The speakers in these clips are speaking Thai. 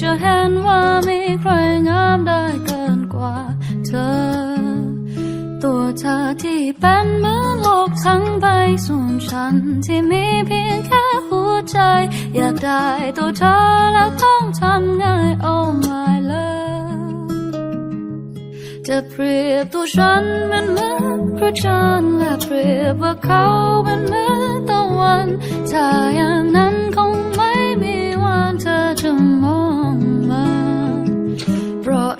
จะเห็นว่ามีใครงามได้เกินกว่าเธอ ตัวเธอที่เป็นเหมือนโลกทั้งใบส่วนฉันที่มีเพียงแค่หัวใจ อยากได้ตัวเธอแล้วต้องทำง่าย Oh my love จะเปรียบตัวฉันมันเหมือนพระจันทร์และเปรียบว่าเขาเป็นเหมือนตะวันถ้าอย่างนั้นคง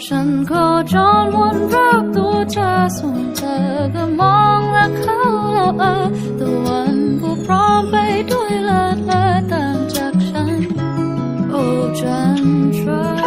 ฉันก็จอนวนรอบตัวเธอส่วนเธอก็มองและเขาแล้วเออตะวันก็พร้อมไปด้วยลิศเลอต่างจากฉัน โอ้ฉันทรา